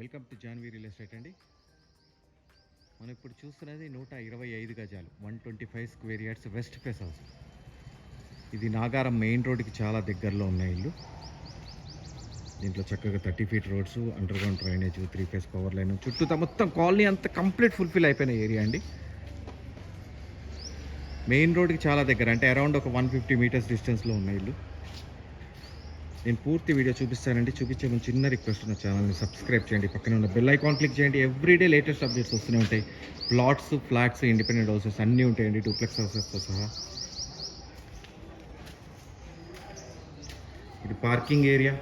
Welcome to Janvi real estate అండి. మనం ఇప్పుడు చూస్తున్నది నూట ఇరవై ఐదు గజాలు one twenty five square yards west face house. ఇది నాగారం మెయిన్ రోడ్కి చాలా దగ్గరలో ఉన్న ఇల్లు. దీంట్లో చక్కగా thirty feet roads underground drainage three phase power line చుట్టూ మొత్తం కాలనీ అంతా కంప్లీట్ ఫుల్ఫిల్ అయిపోయిన ఏరియా అండి. మెయిన్ రోడ్కి చాలా దగ్గర అంటే అరౌండ్ ఒక వన్ ఫిఫ్టీ మీటర్స్ డిస్టెన్స్లో ఉన్న ఇల్లు. నేను పూర్తి వీడియో చూపిస్తానండి. చూపించే ముందు చిన్న రిక్వెస్ట్ ఉన్న ఛానల్ని సబ్స్క్రైబ్ చేయండి. పక్కన ఉన్న బెల్ ఐకాన్ క్లిక్ చేయండి. ఎవ్రీడే లేటెస్ట్ అప్డేట్స్ వస్తూనే ఉంటాయి. ప్లాట్స్ ఫ్లాట్స్ ఇండిపెండెంట్ హౌసెస్ అన్నీ ఉంటాయండి. డూప్లెక్స్ హౌసెస్తో సహా. ఇది పార్కింగ్ ఏరియా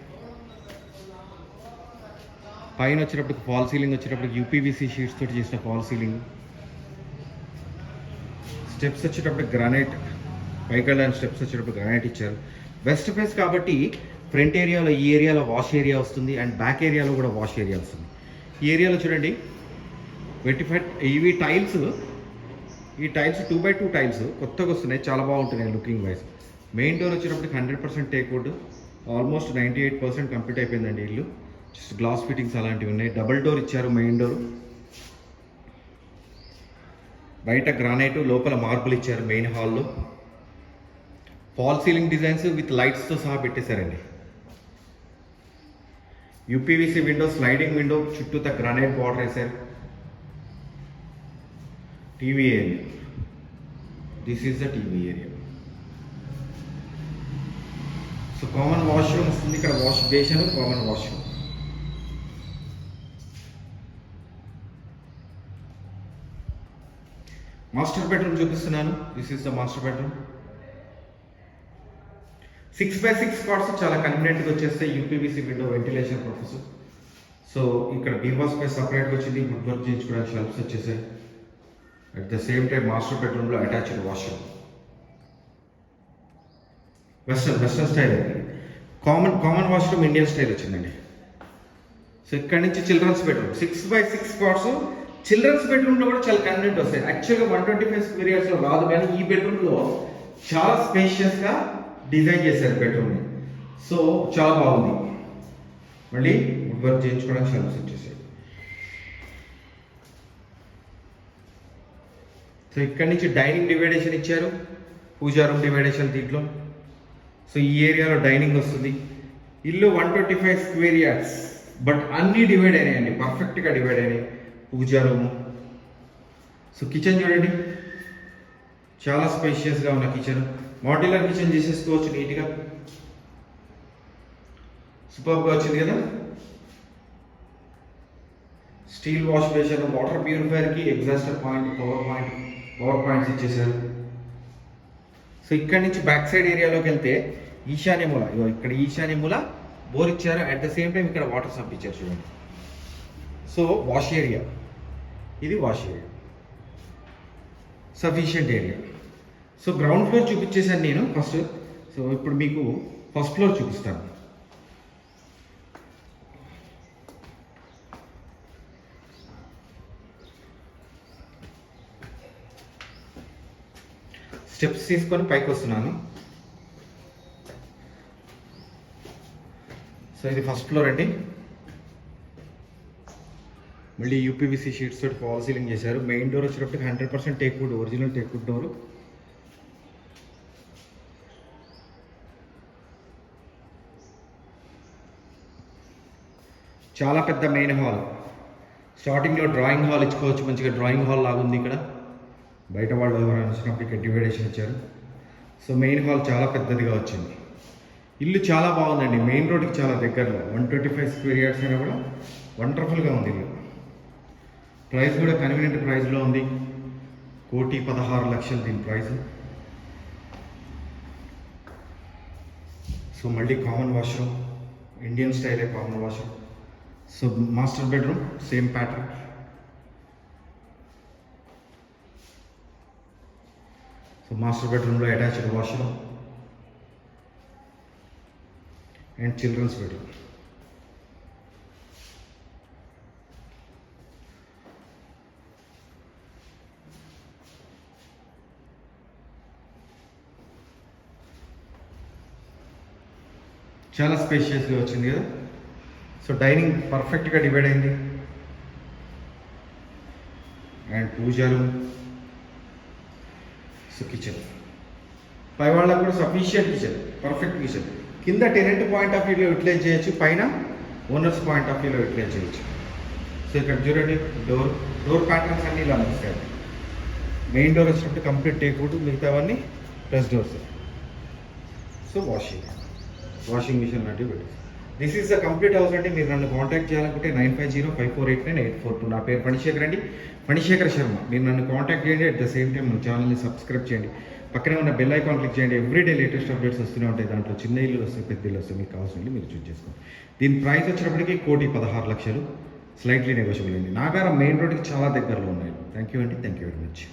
పైన వచ్చేటప్పుడు ఫాల్ సీలింగ్ వచ్చేటప్పటికి యూపీవీసీ షీట్స్ తోటి చేసిన ఫాల్ సీలింగ్ స్టెప్స్ వచ్చేటప్పుడు గ్రానైట్ పైకి వెళ్ళడానికి స్టెప్స్ వచ్చేటప్పుడు గ్రానైట్ ఇచ్చారు. వెస్ట్ ఫేస్ కాబట్టి ఫ్రంట్ ఏరియాలో ఈ ఏరియాలో వాష్ ఏరియా వస్తుంది అండ్ బ్యాక్ ఏరియాలో కూడా వాష్ ఏరియా వస్తుంది. ఈ ఏరియాలో చూడండి వెటిఫైడ్ ఇవి టైల్స్ ఈ tiles two by two tiles కొత్తగా వస్తున్నాయి చాలా బాగుంటున్నాయి లుకింగ్ వైజ్. మెయిన్ డోర్ వచ్చేటప్పటికి hundred percent teakwood almost ninety eight percent complete అయిపోయిందండి ఇల్లు. జస్ట్ గ్లాస్ ఫిట్టింగ్స్ అలాంటివి ఉన్నాయి. డబుల్ డోర్ ఇచ్చారు మెయిన్ డోర్. బయట గ్రానైట్ లోపల మార్బుల్ ఇచ్చారు మెయిన్ హాల్లో. ఫాల్ సీలింగ్ డిజైన్స్ విత్ లైట్స్తో సహా పెట్టేశారండి. యూపీవీసీ విండో స్లైడింగ్ విండో చుట్టూత గ్రానైట్ బార్డర్ వేశారు TV area. This is the TV area. So common washroom వస్తుంది ఇక్కడ wash basin common washroom master bedroom చూపిస్తున్నాను. This is the master bedroom six by six cards చాలా కన్వీనియంట్గా వచ్చేస్తాయి UPVC window ventilation purpose so ఇక్కడ బీమా space సపరేట్గా వచ్చింది. వుడ్ వర్క్ చేయించుకోవడానికి షెల్ఫ్స్ వచ్చేసాయి. At the same time master బెడ్రూమ్లో attached washroom western western style common common washroom Indian style వచ్చిందండి. సో ఇక్కడ నుంచి children's bedroom six by six cards children's బెడ్రూమ్లో కూడా చాలా కన్వీనియంట్ వస్తాయి. యాక్చువల్గా వన్ ట్వంటీ ఫైవ్ స్క్వేర్ ఇయర్స్లో రాదు కానీ ఈ బెడ్రూమ్లో చాలా స్పేషియస్గా డిజైన్ చేశారు బెడ్రూమ్ని సో చాలా బాగుంది. మళ్ళీ వుడ్ వర్క్ చేయించుకోవడానికి షెల్ఫ్స్ వచ్చేసాయి సో ఇక్కడి నుంచి డైనింగ్ డివైడేషన్ ఇచ్చారు. పూజా రూమ్ డివైడేషన్ దీంట్లో. సో ఈ ఏరియాలో డైనింగ్ వస్తుంది. ఇల్లు one twenty five square yards. But అన్నీ డివైడ్ అయినాయండి పర్ఫెక్ట్గా డివైడ్ అయినాయి పూజా రూము. సో కిచెన్ చూడండి. చాలా స్పేషియస్గా ఉన్న కిచెన్. మాడ్యులర్ కిచెన్ చేసేసుకోవచ్చు నీట్గా. సూపర్గా వచ్చింది కదా? Steel wash basin water ప్యూరిఫైయర్కి exhauster point power point power points ఇచ్చేసారు సో ఇక్కడ నుంచి బ్యాక్ సైడ్ ఏరియాలోకి వెళ్తే ఈశాన్య మూల ఇక్కడ ఈశాన్య మూల బోర్ ఇచ్చారు. అట్ ద సేమ్ టైం ఇక్కడ వాటర్ సంపించారు ఇచ్చారు చూడండి. సో వాష్ ఏరియా ఇది wash area sufficient area so ground floor చూపించేశాను నేను ఫస్ట్ సో ఇప్పుడు మీకు ఫస్ట్ ఫ్లోర్ చూపిస్తాను. స్టెప్స్ తీసుకొని పైకి వస్తున్నాను. సో ఇది ఫస్ట్ ఫ్లోర్ అండి. మళ్ళీ యూపీవీసీ షీట్స్ తోటి ఫాల్ సీలింగ్ చేశారు. మెయిన్ డోర్ వచ్చేటప్పటికి hundred percent teak wood original teakwood door చాలా పెద్ద మెయిన్ హాల్ స్టార్టింగ్లో డ్రాయింగ్ హాల్ ఇచ్చుకోవచ్చు మంచిగా డ్రాయింగ్ హాల్ లాగా ఉంది ఇక్కడ. బయట వాళ్ళు ఎవరైనా వచ్చినప్పుడు ఇక్కడ డివైడేషన్ ఇచ్చారు. సో మెయిన్ హాల్ చాలా పెద్దదిగా వచ్చింది. ఇల్లు చాలా బాగుందండి. మెయిన్ రోడ్కి చాలా దగ్గరలో. One twenty five square years అయినా కూడా వండర్ఫుల్గా ఉంది ఇల్లు. ప్రైస్ కూడా కన్వీనియంట్ ప్రైస్లో ఉంది. కోటి పదహారు లక్షలు దీని ప్రైస్ సో మళ్ళీ కామన్ వాష్రూమ్ ఇండియన్ స్టైలే common washroom so master bedroom same pattern so master బెడ్రూమ్లో attached washroom and children's bedroom చాలా స్పేషియస్గా వచ్చింది కదా? సో డైనింగ్ పర్ఫెక్ట్గా డివైడ్ అయింది. అండ్ పూజలు సో కిచెన్ పై వాళ్ళకు కూడా సఫిషియంట్ కిచెన్ పర్ఫెక్ట్ కిచెన్ కింద టెనెంట్ పాయింట్ ఆఫ్ వ్యూలో యూటిలైజ్ చేయొచ్చు పైన ఓనర్స్ పాయింట్ ఆఫ్ వ్యూలో యూటిలైజ్ చేయొచ్చు. సో ఇక్కడ చూడండి డోర్ డోర్ ప్యాటర్న్స్ అన్నీ ఇలా వస్తాయి మెయిన్ డోర్ వచ్చినట్టు కంప్లీట్ టేక్అవుట్ మిగతావన్నీ press doors so washing washing machine లాంటివి పెట్టేసి this is the complete house అంటే మీరు నన్ను కాంటాక్ట్ చేయాలనుకుంటే nine five zero five four eight nine eight four two నా పేరు ఫణిశేఖర్ అండి. ఫణిశేఖర్ శర్మ మీరు నన్ను కాంటాక్ట్ చేయండి. అట్ ద సేమ్ టైం మన ఛానల్ని సబ్స్క్రైబ్ చేయండి. పక్కనే ఉన్న బెల్ ఐకాన్ క్లిక్ చేయండి. ఎవ్రీడే లేటెస్ట్ అప్డేట్స్ వస్తూనే ఉంటాయి. దాంట్లో చిన్న ఇల్లు వస్తాయి పెద్ద ఇల్లు వస్తాయి మీకు కావాల్సిన మీరు చూస్ చేసుకోండి. దీని ప్రైస్ వచ్చినప్పటికీ కోటి పదహారు లక్షలు. స్లైట్లీ నెగోషియబుల్ అండి. నాగారం మెయిన్ రోడ్కి చాలా దగ్గరలో ఉన్నాయి. థ్యాంక్ యూ అండి. Thank you very much